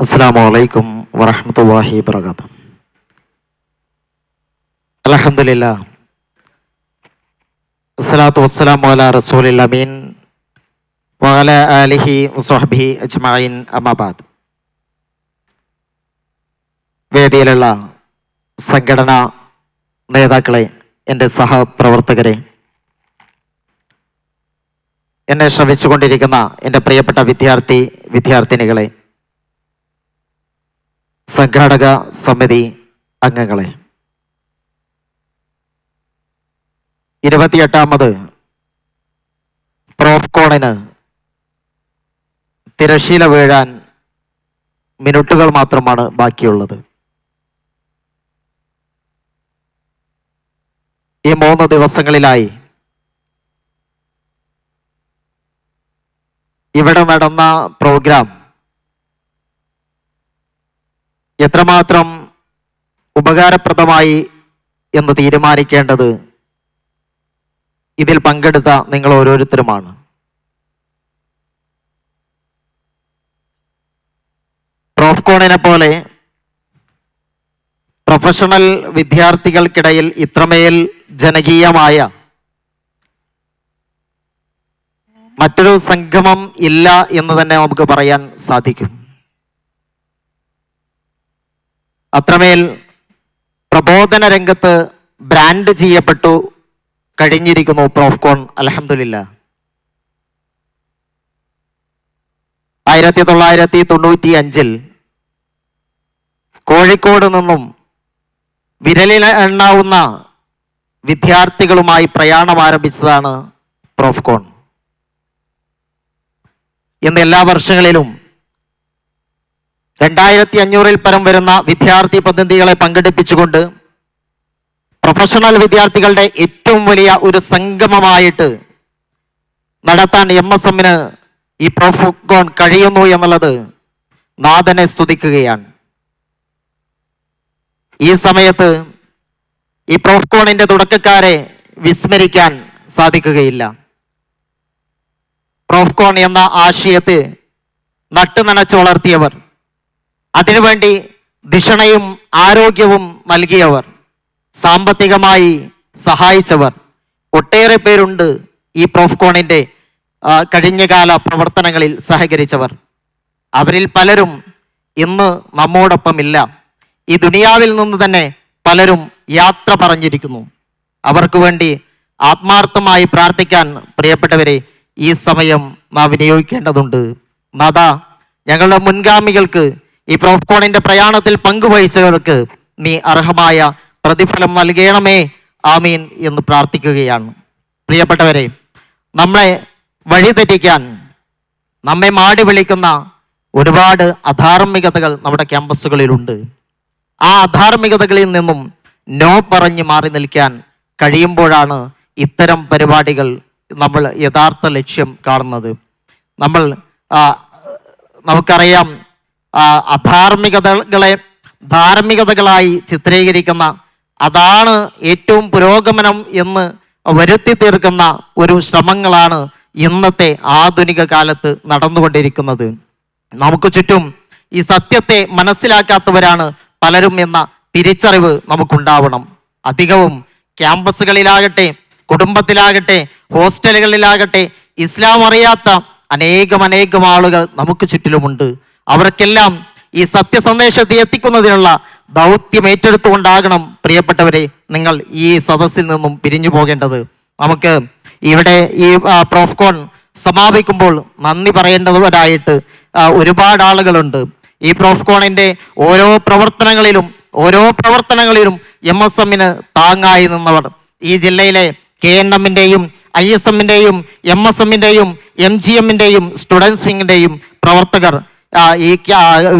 അസ്സാം വലൈക്കും വറഹമത്തല്ലാഹി വർക്കാത്ത അലഹമില്ല അസ്സലാത്തു വസ്സലാം വല റസൂലിൽ അമീൻ. വാല അലിഹി വസ്ഹബി അജ്മായിൻ അമാബാദ് വേദിയിലുള്ള സംഘടനാ നേതാക്കളെ എന്റെ സഹപ്രവർത്തകരെ എന്നെ ശ്രമിച്ചുകൊണ്ടിരിക്കുന്ന എന്റെ പ്രിയപ്പെട്ട വിദ്യാർത്ഥി വിദ്യാർത്ഥിനികളെ സംഘാടക സമിതി അംഗങ്ങളെ. ഇരുപത്തിയെട്ടാമത് പ്രോഫ്കോണിന് തിരശീല വീഴാൻ മിനിറ്റുകൾ മാത്രമാണ് ബാക്കിയുള്ളത്. ഈ മൂന്ന് ദിവസങ്ങളിലായി ഇവിടെ നടന്ന പ്രോഗ്രാം എത്രമാത്രം ഉപകാരപ്രദമായി എന്ന് തീരുമാനിക്കേണ്ടത് ഇതിൽ പങ്കെടുത്ത നിങ്ങൾ ഓരോരുത്തരുമാണ്. പ്രോഫ്കോണിനെ പോലെ പ്രൊഫഷണൽ വിദ്യാർത്ഥികൾക്കിടയിൽ ഇത്രമേൽ ജനകീയമായ മറ്റൊരു സംഗമം ഇല്ല എന്ന് തന്നെ നമുക്ക് പറയാൻ സാധിക്കും. അത്രമേൽ പ്രബോധന രംഗത്ത് ബ്രാൻഡ് ചെയ്യപ്പെട്ടു കഴിഞ്ഞിരിക്കുന്നു പ്രോഫ്കോൺ അലഹമില്ല ആയിരത്തി തൊള്ളായിരത്തി തൊണ്ണൂറ്റി അഞ്ചിൽ കോഴിക്കോട് നിന്നും വിരലിൽ എണ്ണാവുന്ന വിദ്യാർത്ഥികളുമായി പ്രയാണം ആരംഭിച്ചതാണ് പ്രോഫ്കോൺ ഇന്ന് എല്ലാ വർഷങ്ങളിലും രണ്ടായിരത്തി അഞ്ഞൂറിൽ പരം വരുന്ന വിദ്യാർത്ഥി പ്രതിനിധികളെ പങ്കെടുപ്പിച്ചുകൊണ്ട് പ്രൊഫഷണൽ വിദ്യാർത്ഥികളുടെ ഏറ്റവും വലിയ ഒരു സംഗമമായിട്ട് നടത്താൻ എം എസ് എമ്മിന് ഈ പ്രോഫോൺ കഴിയുന്നു എന്നുള്ളത് നാഥനെ സ്തുതിക്കുകയാണ്. ഈ സമയത്ത് ഈ പ്രോഫ്കോണിന്റെ തുടക്കക്കാരെ വിസ്മരിക്കാൻ സാധിക്കുകയില്ല. പ്രൊഫ്കോൺ എന്ന ആശയത്തെ നട്ടുനനച്ചു വളർത്തിയവർ അതിനുവേണ്ടി ധിഷണയും ആരോഗ്യവും നൽകിയവർ സാമ്പത്തികമായി സഹായിച്ചവർ. ഒട്ടേറെ പേരുണ്ട് ഈ പ്രോഫ്കോണിന്റെ കഴിഞ്ഞകാല പ്രവർത്തനങ്ങളിൽ സഹകരിച്ചവർ. അവരിൽ പലരും ഇന്ന് നമ്മോടൊപ്പമില്ല. ഈ ദുനിയാവിൽ നിന്ന് തന്നെ പലരും യാത്ര പറഞ്ഞിരിക്കുന്നു. അവർക്ക് വേണ്ടി ആത്മാർത്ഥമായി പ്രാർത്ഥിക്കാൻ പ്രിയപ്പെട്ടവരെ ഈ സമയം നാം വിനിയോഗിക്കേണ്ടതുണ്ട്. നദ ഞങ്ങളുടെ മുൻഗാമികൾക്ക് ഈ പ്രോഫ്കോണിന്റെ പ്രയാണത്തിൽ പങ്കുവഹിച്ചവർക്ക് നീ അർഹമായ പ്രതിഫലം നൽകണമേ. ആമീൻ എന്ന് പ്രാർത്ഥിക്കുകയാണ്. പ്രിയപ്പെട്ടവരെ നമ്മളെ വഴിതെറ്റിക്കാൻ നമ്മെ മാടി വിളിക്കുന്ന ഒരുപാട് അധാർമികതകൾ നമ്മുടെ ക്യാമ്പസുകളിലുണ്ട്. ആ അധാർമികതകളിൽ നിന്നും നോ പറഞ്ഞ് മാറി നിൽക്കാൻ കഴിയുമ്പോഴാണ് ഇത്തരം പരിപാടികൾ നമ്മൾ യഥാർത്ഥ ലക്ഷ്യം കാണുന്നത്. നമ്മൾ നമുക്കറിയാം അധാർമികതകളെ ധാർമ്മികതകളായി ചിത്രീകരിക്കുന്ന അതാണ് ഏറ്റവും പുരോഗമനം എന്ന് വരുത്തി തീർക്കുന്ന ഒരു ശ്രമങ്ങളാണ് ഇന്നത്തെ ആധുനിക കാലത്ത് നടന്നുകൊണ്ടിരിക്കുന്നത്. നമുക്ക് ചുറ്റും ഈ സത്യത്തെ മനസ്സിലാക്കാത്തവരാണ് പലരും എന്ന തിരിച്ചറിവ് നമുക്കുണ്ടാവണം. അധികവും ക്യാമ്പസുകളിലാകട്ടെ കുടുംബത്തിലാകട്ടെ ഹോസ്റ്റലുകളിലാകട്ടെ ഇസ്ലാം അറിയാത്ത അനേകം അനേകം ആളുകൾ നമുക്ക് ചുറ്റിലുമുണ്ട്. അവർക്കെല്ലാം ഈ സത്യസന്ദേശത്തെ എത്തിക്കുന്നതിനുള്ള ദൗത്യം ഏറ്റെടുത്തുകൊണ്ടാകണം പ്രിയപ്പെട്ടവരെ നിങ്ങൾ ഈ സദസ്സിൽ നിന്നും പിരിഞ്ഞു പോകേണ്ടത്. നമുക്ക് ഇവിടെ ഈ പ്രോഫ്കോൺ സമാപിക്കുമ്പോൾ നന്ദി പറയേണ്ടവരായിട്ട് ഒരുപാട് ആളുകളുണ്ട്. ഈ പ്രോഫ്കോണിന്റെ ഓരോ പ്രവർത്തനങ്ങളിലും ഓരോ പ്രവർത്തനങ്ങളിലും എം എസ് എമ്മിന് താങ്ങായി നിന്നവർ. ഈ ജില്ലയിലെ കെ എൻ എമ്മിന്റെയും ഐ എസ് എമ്മിന്റെയും എം എസ് എമ്മിന്റെയും എം ജി എമ്മിന്റെയും സ്റ്റുഡൻസ് വിങ്ങിന്റെയും പ്രവർത്തകർ ഈ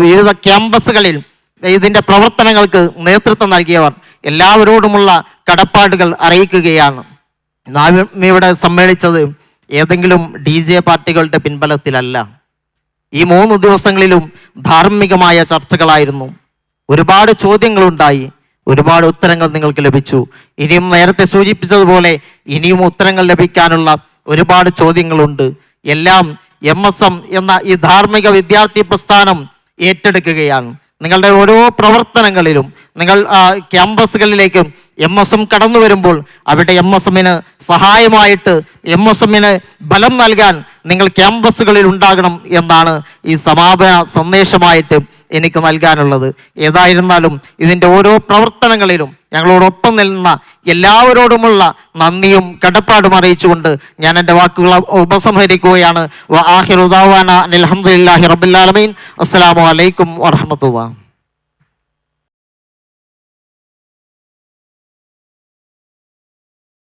വിവിധ ക്യാമ്പസുകളിൽ ഇതിന്റെ പ്രവർത്തനങ്ങൾക്ക് നേതൃത്വം നൽകിയവർ എല്ലാവരോടുമുള്ള കടപ്പാടുകൾ അറിയിക്കുകയാണ്. നാം ഇവിടെ സമ്മേളിച്ചത് ഏതെങ്കിലും ഡി ജെ പാർട്ടികളുടെ പിൻബലത്തിലല്ല. ഈ മൂന്ന് ദിവസങ്ങളിലും ധാർമ്മികമായ ചർച്ചകളായിരുന്നു. ഒരുപാട് ചോദ്യങ്ങളുണ്ടായി. ഒരുപാട് ഉത്തരങ്ങൾ നിങ്ങൾക്ക് ലഭിച്ചു. ഇനിയും നേരത്തെ സൂചിപ്പിച്ചതുപോലെ ഇനിയും ഉത്തരങ്ങൾ ലഭിക്കാനുള്ള ഒരുപാട് ചോദ്യങ്ങളുണ്ട്. എല്ലാം എം എസ് എം എന്ന ഈ ധാർമ്മിക വിദ്യാർത്ഥി പ്രസ്ഥാനം ഏറ്റെടുക്കുകയാണ്. നിങ്ങളുടെ ഓരോ പ്രവർത്തനങ്ങളിലും നിങ്ങൾ ക്യാമ്പസുകളിലേക്കും എം എസ് എം കടന്നു വരുമ്പോൾ അവിടെ എം എസ് എമ്മിന് സഹായമായിട്ട് എം എസ് എമ്മിന് ബലം നൽകാൻ നിങ്ങൾ ക്യാമ്പസുകളിൽ ഉണ്ടാകണം എന്നാണ് ഈ സമാപന സന്ദേശമായിട്ട് എനിക്ക് നൽകാനുള്ളത്. ഏതായിരുന്നാലും ഇതിന്റെ ഓരോ പ്രവർത്തനങ്ങളിലും ഞങ്ങളോടൊപ്പം നിൽക്കുന്ന എല്ലാവരോടുമുള്ള നന്ദിയും കടപ്പാടും അറിയിച്ചുകൊണ്ട് ഞാൻ എന്റെ വാക്കുകൾ ഉപസംഹരിക്കുകയാണ്. വ ആഖിറു വാഹമത്തുള്ള അനിൽ ഹംദുലില്ലാഹി